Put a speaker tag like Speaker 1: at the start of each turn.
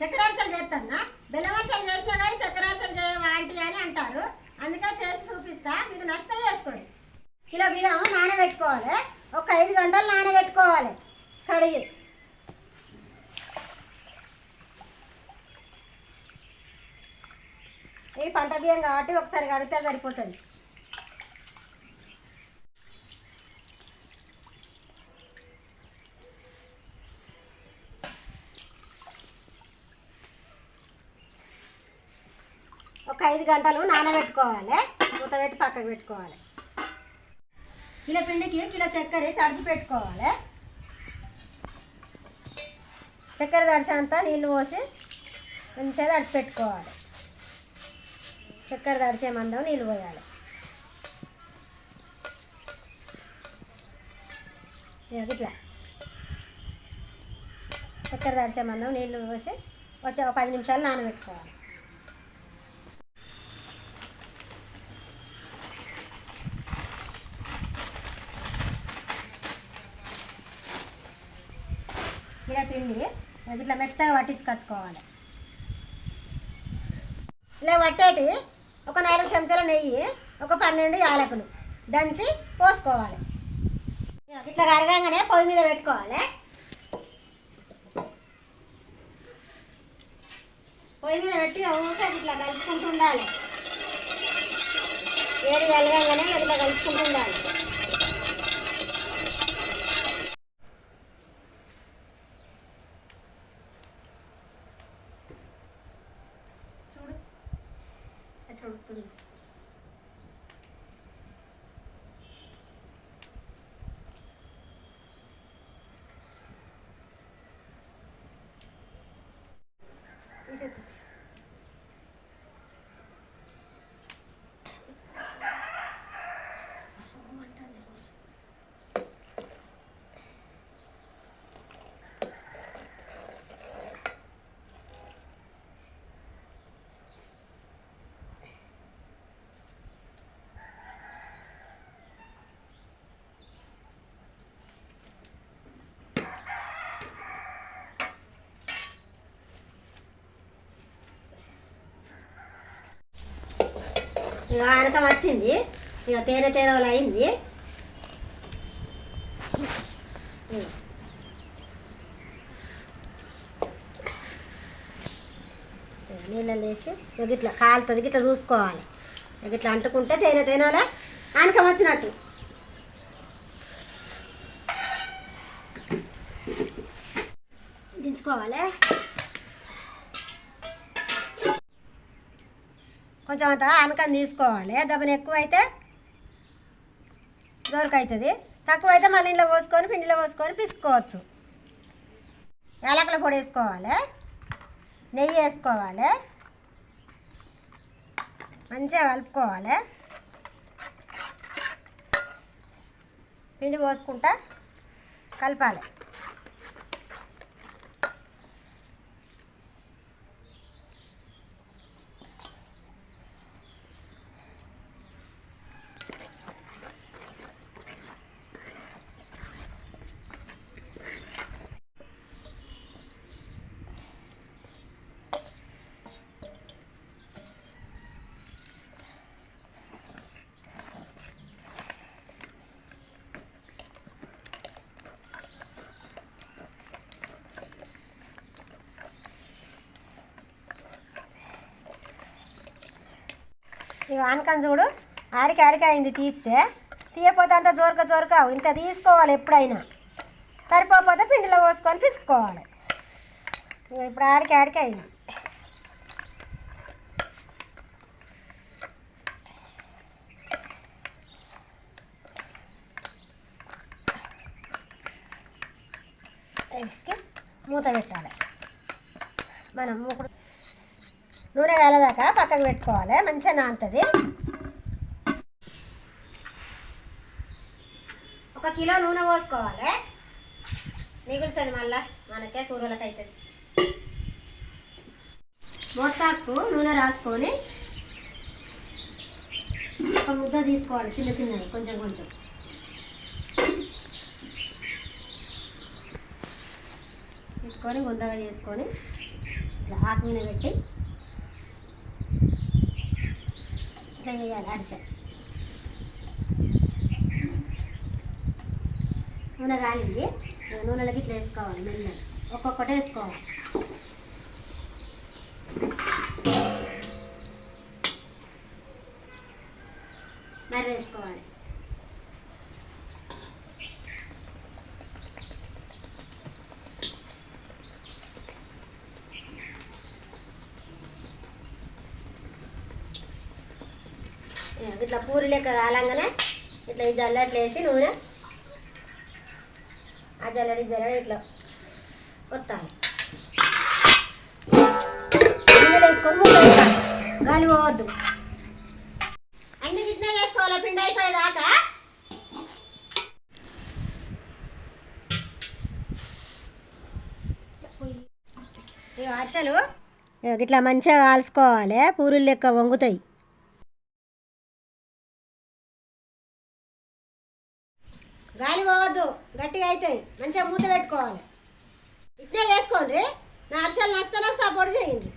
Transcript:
Speaker 1: చక్కెర చేస్తానా బెల్లవర్షాలు చేసినా కానీ చక్కెర అరిసెలు చేయవా ఆంటీ అని అంటారు. అందుకే చేసి చూపిస్తా. మీకు నచ్చితే చేసుకోండి. కిలో బియ్యం నానబెట్టుకోవాలి. ఒక ఐదు గంటలు నానబెట్టుకోవాలి. కడిగి. ఈ పంట బియ్యం కాబట్టి ఒకసారి కడిగితే సరిపోతుంది. ఒక ఐదు గంటలు నానబెట్టుకోవాలి. మూత పెట్టి పక్కకు పెట్టుకోవాలి. కిలో పిండికి కిలో చక్కెర తడిపి పెట్టుకోవాలి. చక్కెర తడిచేంత నీళ్ళు పోసి మంచిగా తడిపి పెట్టుకోవాలి. చక్కెర తడిచే మందం నీళ్ళు పోయాలి. ఇట్లా. చక్కెర తడిచే మందం నీళ్ళు పోసి ఒక పది నిమిషాలు నానబెట్టుకోవాలి. ఇలా పిండి ఇట్లా మెత్తగా పట్టించుకొచ్చుకోవాలి ఇలా పట్టేటి ఒక నాలుగు చెంచాల నెయ్యి ఒక పన్నెండు యాలకులు దంచి పోసుకోవాలి. ఇట్లా కరగంగానే పొయ్యి మీద పెట్టుకోవాలి. పొయ్యి మీద పెట్టి ఊరికే ఇట్లా కలుపుకుంటూ ఉండాలి. కలగానే కలగంగానే ఇట్లా కలుపుకుంటూ ఉండాలి. Хорошо, скажите. ఇక ఆనకం వచ్చింది. ఇక తేనె తేనెలు అయింది. నీళ్ళలో వేసి ఇట్లా కాలుతుంది. గిట్లా చూసుకోవాలి. ఇక ఇట్లా అంటుకుంటే తేనె తేనెలా ఆనకం వచ్చినట్టు. దించుకోవాలి. కొంచెం అంత ఆనకం తీసుకోవాలి. దబ్బన ఎక్కువ అయితే దొరకవుతుంది తక్కువ అయితే మళ్ళీ ఇంట్లో పోసుకొని పిండిలో పోసుకొని పిసుకోవచ్చు. యాలకుల పొడి వేసుకోవాలి. నెయ్యి వేసుకోవాలి. మంచిగా కలుపుకోవాలి. పిండి పోసుకుంటా కలపాలి. ఇవి ఆనకం చూడు. ఆడికి ఆడికి అయింది తీస్తే. తీయపోతే అంత జోరక జోరక ఇంత తీసుకోవాలి ఎప్పుడైనా. సరిపోతే పిండిలో పోసుకొని పిసుకోవాలి ఇప్పుడు ఆడికి ఆడికి అయింది. మూత పెట్టాలి. మనం మూకుడు నూనె వేలదాకా పక్కకు పెట్టుకోవాలి మంచిగా నానుతుంది. ఒక కిలో నూనె పోసుకోవాలి. మిగులుతుంది మళ్ళా మనకే కూరలకు అవుతుంది మోటాకు నూనె రాసుకొని ఒక ముద్ద తీసుకోవాలి చిన్న చిన్నది కొంచెం కొంచెం. తీసుకొని గుండ్రగా చేసుకొని ఆకు మీద పెట్టి ఇట్లా వేయాలి అడితే నూనె కాలింది నూనెలకి ఇట్లా వేసుకోవాలి మెల్లగా ఒక్కొక్కటే వేసుకోవాలి మరి వేసుకోవాలి ఇట్లా పూరి లెక్క కాలంగానే ఇట్లా ఈ జల్లట్లు వేసి నూనె ఆ జల్లడి జల్లడి ఇట్లా వస్తాను వేసుకొని గాలి పోవద్దు. అన్ని గిట్నే చేసుకోవాలి? పిండి అయిపోయేదాకా? ఈ అరిసెలు ఇట్లా మంచిగా కాల్చుకోవాలి. పూరులు లెక్క వంగుతాయి. గాలి పోవద్దు గట్టిగా అవుతాయి మంచిగా మూత పెట్టుకోవాలి. ఇట్లే చేసుకోండి. నా అరిసెలు నచ్చితే నాకు సపోర్ట్ చేయండి.